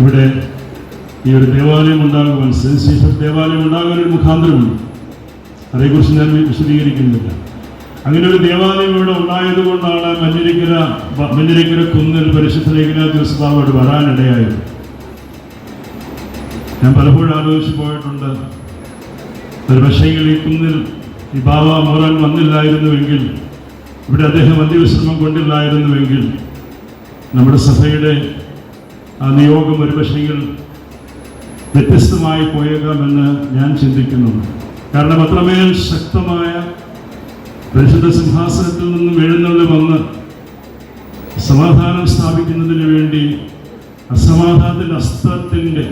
ഇവിടെ ഈ ഒരു ദേവാലയം ഉണ്ടാകുവാൻ സെന്റ് സ്റ്റീഫൻ ദേവാലയം ഉണ്ടാകാൻ ഒരു മുഖാന്തരമുണ്ട്. അതേക്കുറിച്ച് ഞാൻ വിശദീകരിക്കുന്നില്ല. അങ്ങനെ ഒരു ദേവാലയം ഇവിടെ ഉണ്ടായതുകൊണ്ടാണ് മഞ്ഞരിക്കര മഞ്ഞരിക്കര കുന്നിൽ പരിശുദ്ധ ലേഖനാഥ് ബാബോട് വരാനിടയായത്. ഞാൻ പലപ്പോഴും ആലോചിച്ച് പോയിട്ടുണ്ട്. ഒരു പക്ഷേ ഈ കുന്നിൽ ഈ ബാബ മോറാൻ വന്നില്ലായിരുന്നുവെങ്കിൽ ഇവിടെ അദ്ദേഹം അന്ത്യവിശ്രമം കൊണ്ടില്ലായിരുന്നുവെങ്കിൽ നമ്മുടെ സഭയുടെ ആ നിയോഗം ഒരു പക്ഷെങ്കിൽ വ്യത്യസ്തമായി പോയേക്കാമെന്ന് ഞാൻ ചിന്തിക്കുന്നുണ്ട് കാരണം അത്രമേൽ ശക്തമായ പരിശുദ്ധ സിംഹാസനത്തിൽ നിന്നും എഴുന്നള്ളി വന്ന് സമാധാനം സ്ഥാപിക്കുന്നതിന് വേണ്ടി അസമാധാനത്തിന്റെ അസ്ത്രത്തിന്റെ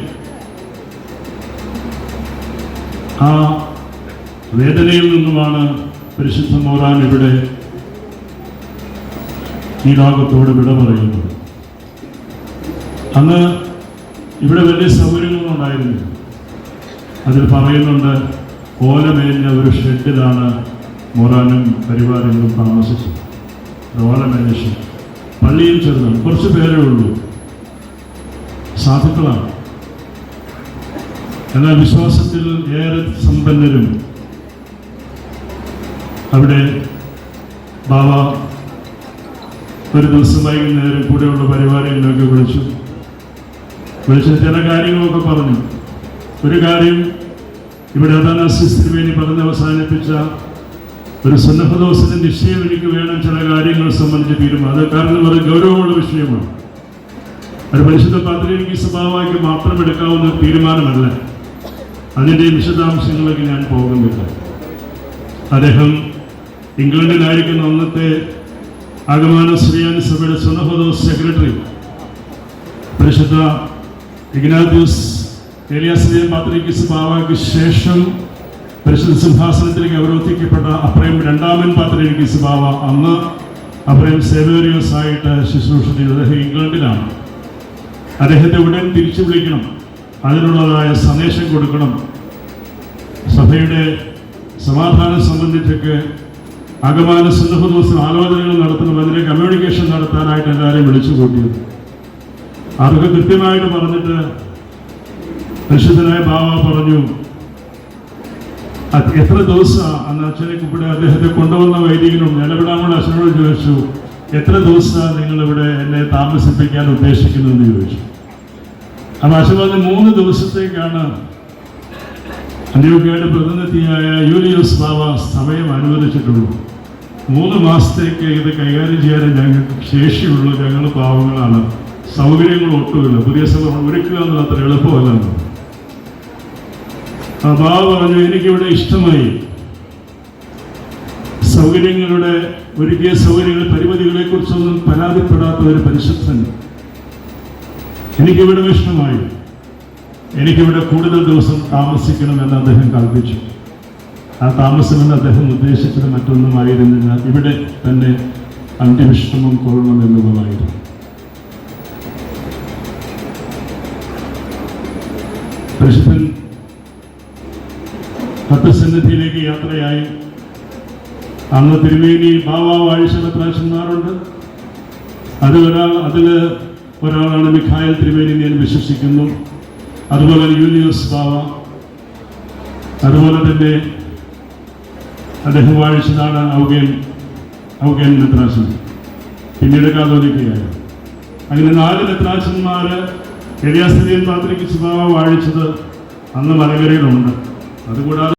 ആ വേദനയിൽ നിന്നുമാണ് പരിശുദ്ധ മോറാൻ ഇവിടെ ഈ ലോകത്തോട് വിട പറയുന്നത്. അന്ന് ഇവിടെ വലിയ സൗകര്യങ്ങളൊന്നും ഉണ്ടായിരുന്നില്ല. അതിൽ പറയുന്നുണ്ട് ഓലമേഞ്ഞ ഒരു ഷെഡിലാണ് മൊറാനും പരിവാരങ്ങളും താമസിച്ചത്. ഓലമേഞ്ഞ ഷെഡ്. പള്ളിയിൽ ചെന്ന് കുറച്ച് പേരേ ഉള്ളൂ. സാധുക്കളാണ്. എന്നാൽ വിശ്വാസത്തിൽ ഏറെ സമ്പന്നരും അവിടെ ബാബ ഒരു ദിവസം വൈകുന്നേരം കൂടെയുള്ള പരിപാടികളിലൊക്കെ വിളിച്ചു. വിളിച്ച് ചില കാര്യങ്ങളൊക്കെ പറഞ്ഞു. ഒരു കാര്യം ഇവിടെ അതാനാസിസ് തിരുവേനി പറഞ്ഞ് അവസാനിപ്പിച്ച ഒരു സന്നദ്ധദോസത്തിന്റെ നിശ്ചയം എനിക്ക് വേണം ചില കാര്യങ്ങൾ സംബന്ധിച്ച് തീരുമാനം. അത് കാരണം വളരെ ഗൗരവമുള്ള വിഷയമാണ്. ഒരു പരിശുദ്ധ പാത്രീനിക്ക് സ്വഭാവമാക്കി മാത്രം എടുക്കാവുന്ന തീരുമാനമല്ല. അതിന്റെ വിശദാംശങ്ങളൊക്കെ ഞാൻ പോകുന്നില്ല. അദ്ദേഹം ഇംഗ്ലണ്ടിലായിരിക്കുന്ന അന്നത്തെ ആഗമാന ശ്രീയാനി സഭയുടെ സുനഹദോസ് സെക്രട്ടറി പരിശുദ്ധ ഇഗ്നാത്യൂസ് ഏലിയാസിനെ പാത്രിക്കിസ് ബാവയ്ക്ക് ശേഷം പരിശുദ്ധ സിംഹാസനത്തിലേക്ക് അവരോധിക്കപ്പെട്ട അപ്രയം രണ്ടാമൻ പാത്രിക്കിസ് ബാവ അന്ന് അപ്രയം സേവേറിയോസ് ആയിട്ട് ശുശ്രൂഷ ചെയ്തത് ഇംഗ്ലണ്ടിലാണ്. അദ്ദേഹത്തെ ഉടൻ തിരിച്ചു വിളിക്കണം. അതിനുള്ളതായ സന്ദേശം കൊടുക്കണം. സഭയുടെ സമാധാനം സംബന്ധിച്ചൊക്കെ അകമാന സന്ദർഭദിവസം ആലോചനകൾ നടത്തണം അതിനെ കമ്മ്യൂണിക്കേഷൻ നടത്താനായിട്ട് എല്ലാവരെയും വിളിച്ചു കൂട്ടിയത് അതൊക്കെ കൃത്യമായിട്ട് പറഞ്ഞിട്ട് പരിശുദ്ധനായ ബാബ പറഞ്ഞു എത്ര ദിവസം അന്ന് അച്ഛനെ ഇവിടെ അദ്ദേഹത്തെ കൊണ്ടുവന്ന വൈദികനും നിലവിടാമുള്ള അച്ഛനോട് ചോദിച്ചു എത്ര ദിവസം നിങ്ങൾ ഇവിടെ എന്നെ താമസിപ്പിക്കാൻ ഉദ്ദേശിക്കുന്നു എന്ന് ചോദിച്ചു. അപ്പൊ അച്ഛൻ പറഞ്ഞ മൂന്ന് ദിവസത്തേക്കാണ്. അന്ത്യോഗ്യയുടെ പ്രതിനിധിയായ യൂലിയോസ് ബാബ സമയം അനുവദിച്ചിട്ടുള്ളൂ. മൂന്ന് മാസത്തേക്ക് ഇത് കൈകാര്യം ചെയ്യാൻ ഞങ്ങൾക്ക് ശേഷിയുള്ളൂ ഞങ്ങൾ പാവങ്ങളാണ്. സൗകര്യങ്ങൾ ഒട്ടുമില്ല. പുതിയ സഭ ഒരുക്കുക എന്നത് അത്ര എളുപ്പമല്ല ബാബ പറഞ്ഞു എനിക്കിവിടെ ഇഷ്ടമായി. സൗകര്യങ്ങളുടെ ഒരുക്കിയ സൗകര്യങ്ങളുടെ പരിമിതികളെ കുറിച്ചൊന്നും പരാതിപ്പെടാത്ത ഒരു പരിശുദ്ധൻ. എനിക്കിവിടെ ഇഷ്ടമായി. എനിക്കിവിടെ കൂടുതൽ ദിവസം താമസിക്കണമെന്ന് അദ്ദേഹം കൽപ്പിച്ചു. ആ താമസമെന്ന് അദ്ദേഹം ഉദ്ദേശിച്ചത് മറ്റൊന്നുമായിരുന്നില്ല. ഇവിടെ തന്നെ അന്ത്യവിശ്രമം കൊള്ളണം എന്നുള്ളതായിരുന്നു പരിശുദ്ധൻ ഭക്തസന്നിധിയിലേക്ക് യാത്രയായി. അന്ന് ബാവാ വാഴിച്ച പ്രാശന്മാരുണ്ട് അത് ഒരാൾ അതിൽ ഒരാളാണ് മിഖായൽ തിരുമേനി ഞാൻ വിശ്വസിക്കുന്നു. അതുപോലെ യൂണിവേഴ്സ് ബാവ. അതുപോലെ തന്നെ അദ്ദേഹം വാഴിച്ചതാണ് ഔഗേൻ ഔഗേൻ മെത്രാശൻ പിന്നീട് കാതോലിക്കയായി. അങ്ങനെ നാല് മെത്രാശന്മാര് എഴിയാസ്ഥിതിയും പാത്രിക്ക് സ്വഭാവം വാഴിച്ചത് അന്ന് മലകരയിലുണ്ട് അതുകൂടാതെ